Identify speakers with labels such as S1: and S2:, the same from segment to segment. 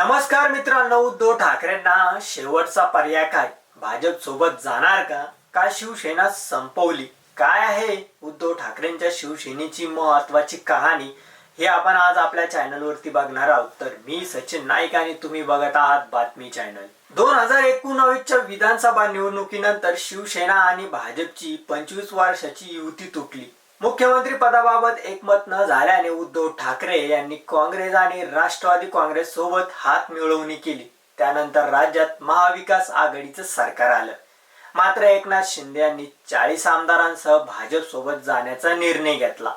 S1: नमस्कार मित्रांनो उद्धव ठाकरेंना शेवटचा पर्याय काय? भाजप सोबत जाणार का? का शिवसेना संपवली? काय आहे उद्धव ठाकरेंच्या शिवसेनेची महत्वाची कहाणी? हे आपण आज आपल्या चॅनलवरती बघणार आहोत. तर मी सचिन नाईक आणि तुम्ही बघत आहात बातमी चॅनल दोन हजार एकोणावीसच्या विधानसभा निवडणुकीनंतर शिवसेना आणि भाजपची पंचवीस वर्षाची युती तुटली. मुख्यमंत्री पदाबाबत एकमत न झाल्याने उद्धव ठाकरे यांनी काँग्रेस आणि राष्ट्रवादी काँग्रेस सोबत हात मिळवणी केली. त्यानंतर राज्यात महाविकास आघाडीचं सरकार आलं. मात्र एकनाथ शिंदे यांनी चाळीस आमदारांसह भाजप सोबत जाण्याचा निर्णय घेतला.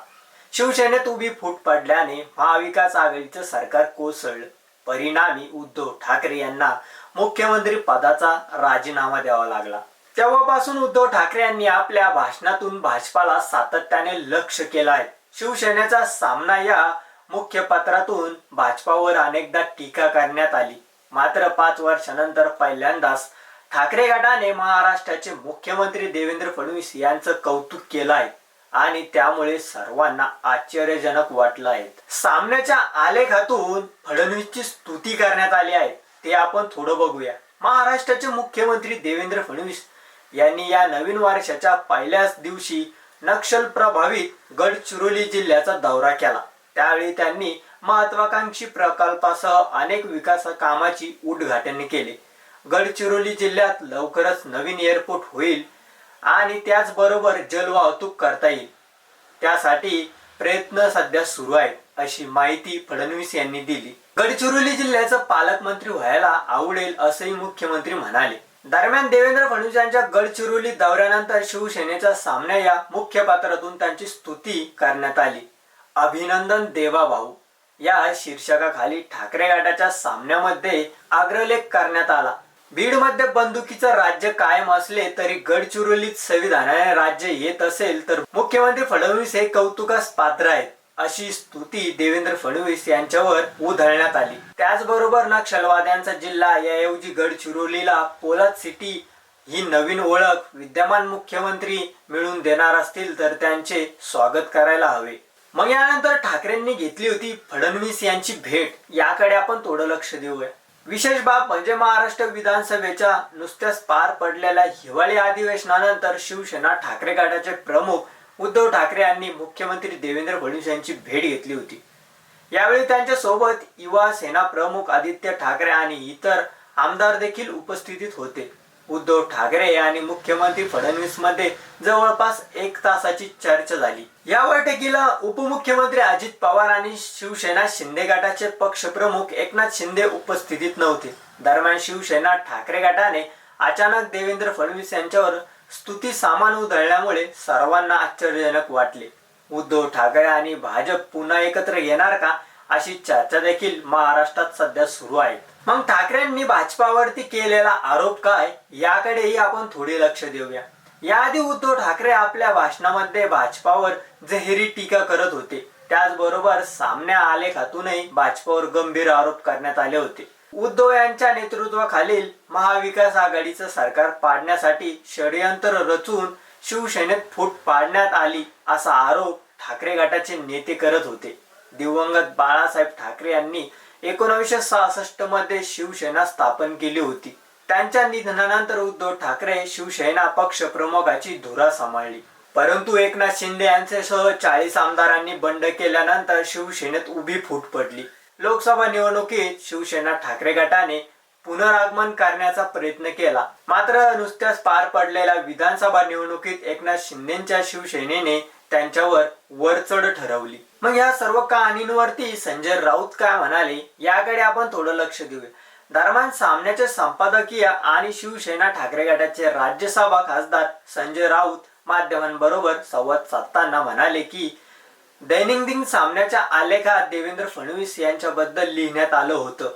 S1: शिवसेनेत उभी फूट पडल्याने महाविकास आघाडीचं सरकार कोसळलं. परिणामी उद्धव ठाकरे यांना मुख्यमंत्री पदाचा राजीनामा द्यावा लागला. तेव्हापासून उद्धव ठाकरे यांनी आपल्या भाषणातून भाजपाला सातत्याने लक्ष केलं आहे शिवसेनेचा सामना या मुख्य पत्रातून भाजपावर अनेकदा टीका करण्यात आली. मात्र पाच वर्षानंतर पहिल्यांदाच ठाकरे गटाने महाराष्ट्राचे मुख्यमंत्री देवेंद्र फडणवीस यांचं कौतुक केलं आहे आणि त्यामुळे सर्वांना आश्चर्यजनक वाटलं आहे सामन्याच्या आलेखातून फडणवीसची स्तुती करण्यात आली आहे. ते आपण थोडं बघूया. महाराष्ट्राचे मुख्यमंत्री देवेंद्र फडणवीस यांनी या नवीन वर्षाच्या पहिल्याच दिवशी नक्षल प्रभावित गडचिरोली जिल्ह्याचा दौरा केला. त्यावेळी त्यांनी महत्वाकांक्षी प्रकल्पासह अनेक विकास कामाची उद्घाटन केले. गडचिरोली जिल्ह्यात लवकरच नवीन एअरपोर्ट होईल आणि त्याचबरोबर जलवाहतूक करता येईल. त्यासाठी प्रयत्न सध्या सुरू आहेत अशी माहिती फडणवीस यांनी दिली. गडचिरोली जिल्ह्याचं पालकमंत्री व्हायला आवडेल असंही मुख्यमंत्री म्हणाले. दरम्यान देवेंद्र फडणवीस यांच्या गडचिरोली दौऱ्यानंतर शिवसेनेच्या सामन्या या मुख्य पात्रातून त्यांची स्तुती करण्यात आली. अभिनंदन देवा भाऊ या शीर्षकाखाली ठाकरे गटाच्या सामन्यामध्ये अग्रलेख करण्यात आला. बीडमध्ये बंदुकीचं राज्य कायम असले तरी गडचिरोलीत संविधानाने राज्य येत असेल तर मुख्यमंत्री फडणवीस हे कौतुकास पात्र आहेत. अशी स्तुती देवेंद्र फडणवीस यांच्यावर उधळण्यात आली. त्याचबरोबर नक्षलवाद्यांचा जिल्हा याऐवजी गडचिरोलीला पोलाद सिटी ही नवीन ओळख विद्यमान मुख्यमंत्री मिळून देणार असतील तर त्यांचे स्वागत करायला हवे. मग यानंतर ठाकरेंनी घेतली होती फडणवीस यांची भेट. याकडे आपण थोडं लक्ष देऊया. विशेष बाब म्हणजे महाराष्ट्र विधानसभेच्या नुसत्याच पार पडलेल्या हिवाळी अधिवेशनानंतर शिवसेना ठाकरे गटाचे प्रमुख उद्धव ठाकरे यांनी मुख्यमंत्री देवेंद्र फडणवीस यांची भेट घेतली होती. यावेळी त्यांच्यासोबत युवा सेना प्रमुख आदित्य ठाकरे आणि इतर आमदार देखील उपस्थितीत होते. उद्धव ठाकरे आणि मुख्यमंत्री फडणवीसमध्ये जवळपास एक तासाची चर्चा झाली. या बैठकीला उपमुख्यमंत्री अजित पवार आणि शिवसेना शिंदे गटाचे पक्षप्रमुख एकनाथ शिंदे उपस्थितीत नव्हते. दरम्यान शिवसेना ठाकरे गटाने अचानक देवेंद्र फडणवीस यांच्यावर स्तुती सामान उधळल्यामुळे सर्वांना आश्चर्यजनक वाटले. उद्धव ठाकरे आणि भाजप पुन्हा एकत्र येणार का अशी चर्चा देखील महाराष्ट्रात सध्या सुरू आहे. मग ठाकरेंनी भाजपावरती केलेला आरोप काय? याकडेही आपण थोडे लक्ष देऊया. याआधी उद्धव ठाकरे आपल्या भाषणामध्ये भाजपावर जहेरी टीका करत होते. त्याचबरोबर सामन्या आलेखातूनही भाजपावर गंभीर आरोप करण्यात आले होते. उद्धव यांच्या नेतृत्वाखालील महाविकास आघाडीचं सरकार पाडण्यासाठी षडयंत्र रचून शिवसेनेत फूट पाडण्यात आली असा आरोप ठाकरे गटाचे नेते करत होते. दिवंगत बाळासाहेब ठाकरे यांनी एकोणीसशे सहासष्टमध्ये शिवसेना स्थापन केली होती. त्यांच्या निधनानंतर उद्धव ठाकरे शिवसेना पक्ष प्रमुखाची धुरा सांभाळली. परंतु एकनाथ शिंदे यांच्यासह चाळीस आमदारांनी बंड केल्यानंतर शिवसेनेत उभी फूट पडली. लोकसभा निवडणुकीत शिवसेना ठाकरे गटाने पुनरागमन करण्याचा प्रयत्न केला. मात्र नुसत्याच पार पडलेल्या विधानसभा निवडणुकीत एकनाथ शिंदेच्या शिवसेनेने त्यांच्यावर वरचढ ठरवली. मग या सर्व कहाणींवरती संजय राऊत काय म्हणाले याकडे आपण थोडं लक्ष देऊया. दरम्यान सामन्याचे संपादकीय आणि शिवसेना ठाकरे गटाचे राज्यसभा खासदार संजय राऊत माध्यमांबरोबर संवाद साधताना म्हणाले की दैनंदिन सामन्याच्या आलेखात देवेंद्र फडणवीस यांच्याबद्दल लिहिण्यात आलं होतं.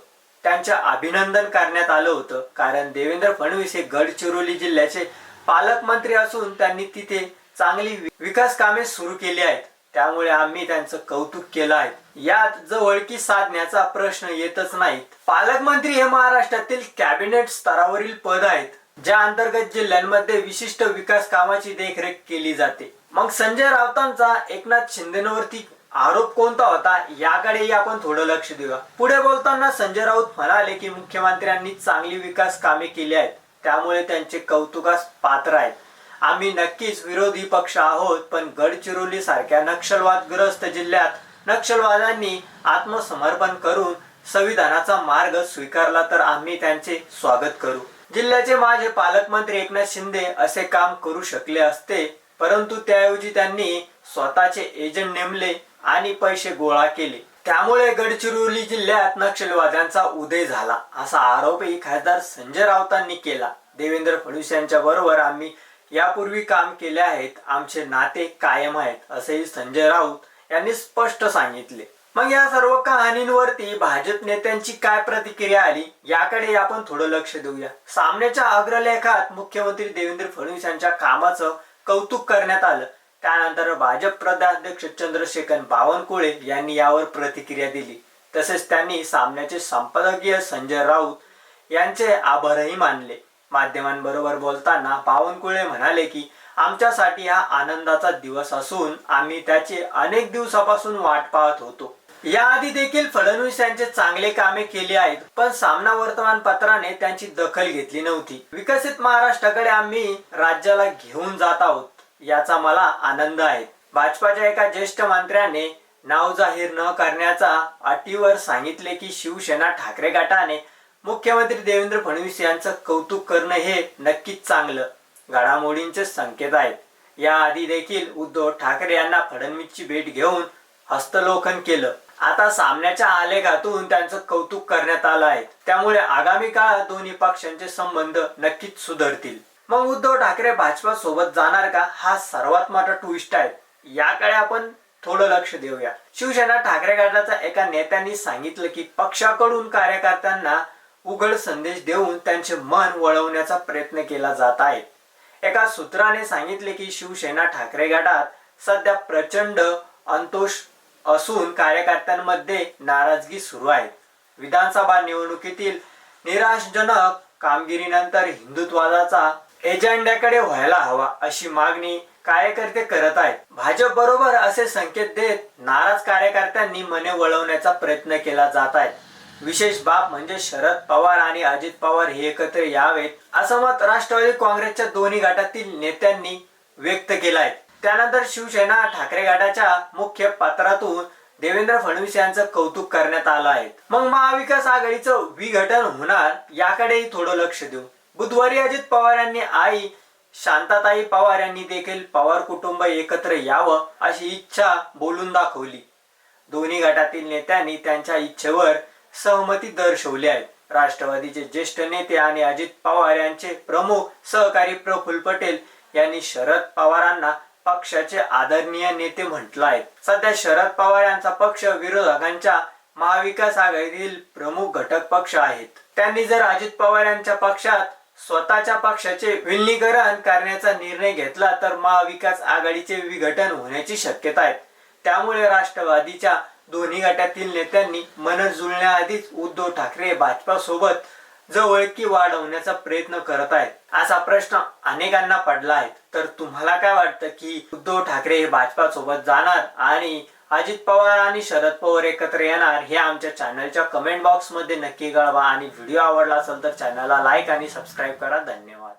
S1: त्यांच्या अभिनंदन करण्यात आलं होतं. कारण देवेंद्र फडणवीस हे गडचिरोली जिल्ह्याचे पालकमंत्री असून त्यांनी तिथे चांगली विकास कामे सुरू केली आहेत. त्यामुळे आम्ही त्यांचं कौतुक केलं आहे. यात जवळकी साधण्याचा प्रश्न येतच नाहीत पालकमंत्री हे महाराष्ट्रातील कॅबिनेट स्तरावरील पद आहेत ज्या अंतर्गत जिल्ह्यांमध्ये विशिष्ट विकास कामाची देखरेख केली जाते. मग संजय राऊतांचा एकनाथ शिंदेवरती आरोप कोणता होता याकडे आपण थोडं लक्ष देऊया. पुढे बोलताना संजय राऊत म्हणाले की मुख्यमंत्र्यांनी चांगली विकास कामे केली आहेत. त्यामुळे त्यांचे कौतुकास पात्र आहेत. आम्ही नक्कीच विरोधी पक्ष आहोत पण गडचिरोली सारख्या नक्षलवादग्रस्त जिल्ह्यात नक्षलवाद्यांनी आत्मसमर्पण करून संविधानाचा मार्ग स्वीकारला तर आम्ही त्यांचे स्वागत करू. जिल्ह्याचे माझे पालकमंत्री एकनाथ शिंदे असे काम करू शकले असते परंतु त्याऐवजी त्यांनी स्वतःचे एजंट नेमले आणि पैसे गोळा केले. त्यामुळे गडचिरोली जिल्ह्यात नक्षलवाद्यांचा उदय झाला असा आरोपही खासदार संजय राऊतांनी केला. देवेंद्र फडणवीस यांच्या बरोबर आम्ही यापूर्वी काम केले आहेत आमचे नाते कायम आहेत असेही संजय राऊत यांनी स्पष्ट सांगितले. मग या सर्व कहाणींवरती भाजप नेत्यांची काय प्रतिक्रिया आली याकडे आपण थोडं लक्ष देऊया. सामन्याच्या अग्रलेखात मुख्यमंत्री देवेंद्र फडणवीस यांच्या कामाचं कौतुक करण्यात आलं. त्यानंतर भाजप प्रदेशाध्यक्ष चंद्रशेखर बावनकुळे यांनी यावर प्रतिक्रिया दिली. तसेच त्यांनी सामन्याचे संपादकीय संजय राऊत यांचे आभारही मानले. माध्यमांबरोबर बोलताना बावनकुळे म्हणाले की आमच्यासाठी हा आनंदाचा दिवस असून आम्ही त्याची अनेक दिवसापासून वाट पाहत होतो. याआधी देखील फडणवीस यांचे चांगले कामे केली आहेत पण सामना वर्तमानपत्राने त्यांची दखल घेतली नव्हती. विकसित महाराष्ट्राकडे आम्ही राज्याला घेऊन जात आहोत याचा मला आनंद आहे. भाजपाच्या एका ज्येष्ठ मंत्र्याने नाव जाहीर न करण्याचा अटीवर सांगितले की शिवसेना ठाकरे गटाने मुख्यमंत्री देवेंद्र फडणवीस यांचं कौतुक करणं हे नक्कीच चांगलं. घडामोडींचे संकेत आहेत. याआधी देखील उद्धव ठाकरे यांना फडणवीसची भेट घेऊन हस्तलोखन केलं. आता सामन्याच्या आलेखातून त्यांचं कौतुक करण्यात आलं आहे. त्यामुळे आगामी काळात दोन्ही पक्षांचे संबंध नक्कीच सुधारतील. मग उद्धव ठाकरे भाजपा सोबत जाणार का? हा सर्वात मोठा ट्विस्ट आहे. याकडे आपण थोडं लक्ष देऊया. शिवसेना ठाकरे गटाचा एका नेत्यांनी सांगितलं की पक्षाकडून कार्यकर्त्यांना उघड संदेश देऊन त्यांचे मन वळवण्याचा प्रयत्न केला जात आहे. एका सूत्राने सांगितले की शिवसेना ठाकरे गटात सध्या प्रचंड अंतोष असून कार्यकर्त्यांमध्ये नाराजगी सुरू आहे. विधानसभा निवडणुकीतील निराशजनक कामगिरीनंतर हिंदुत्वादाचा एजेंड्याकडे व्हायला हवा अशी मागणी कार्यकर्ते करत आहेत. भाजप बरोबर असे संकेत देत नाराज कार्यकर्त्यांनी मने वळवण्याचा प्रयत्न केला जात आहे. विशेष बाब म्हणजे शरद पवार आणि अजित पवार हे एकत्र यावेत असं मत राष्ट्रवादी काँग्रेसच्या दोन्ही गटातील नेत्यांनी व्यक्त केलं आहे. त्यानंतर शिवसेना ठाकरे गटाच्या मुख्य पत्रातून देवेंद्र फडणवीस यांचं कौतुक करण्यात आलं आहे. मग महाविकास आघाडीचं विघटन होणार याकडेही थोडं लक्ष देऊ बुधवारी अजित पवार यांनी आई शांताताई पवार यांनी देखील पवार कुटुंब एकत्र यावं अशी इच्छा बोलून दाखवली. दोन्ही गटातील नेत्यांनी त्यांच्या इच्छेवर सहमती दर्शवली आहे. राष्ट्रवादीचे ज्येष्ठ नेते आणि अजित पवार यांचे प्रमुख सहकारी प्रफुल्ल पटेल यांनी शरद पवारांना पक्षाचे आदरणीय नेते म्हटलं आहे सध्या शरद पवार यांचा पक्ष विरोधकांच्या महाविकास आघाडीतील प्रमुख घटक पक्ष आहेत. त्यांनी जर अजित पवार यांच्या पक्षात स्वतःच्या पक्षाचे विलिनीकरण करण्याचा निर्णय घेतला तर महाविकास आघाडीचे विघटन होण्याची शक्यता आहे. त्यामुळे राष्ट्रवादीच्या दोन्ही गटातील नेत्यांनी मन जुळण्याआधीच उद्धव ठाकरे भाजपा सोबत जवळकी वाढवण्याचा प्रयत्न करत आहेत. असा प्रश्न अनेकांना पडला आहे. तर तुम्हाला काय वाटतं की उद्धव ठाकरे हे भाजपा सोबत जाणार आणि अजित पवार आणि शरद पवार एकत्र येणार हे आमच्या चॅनलच्या कमेंट बॉक्समध्ये नक्की कळवा. आणि व्हिडिओ आवडला असेल तर चॅनलला लाईक आणि सबस्क्राईब करा. धन्यवाद.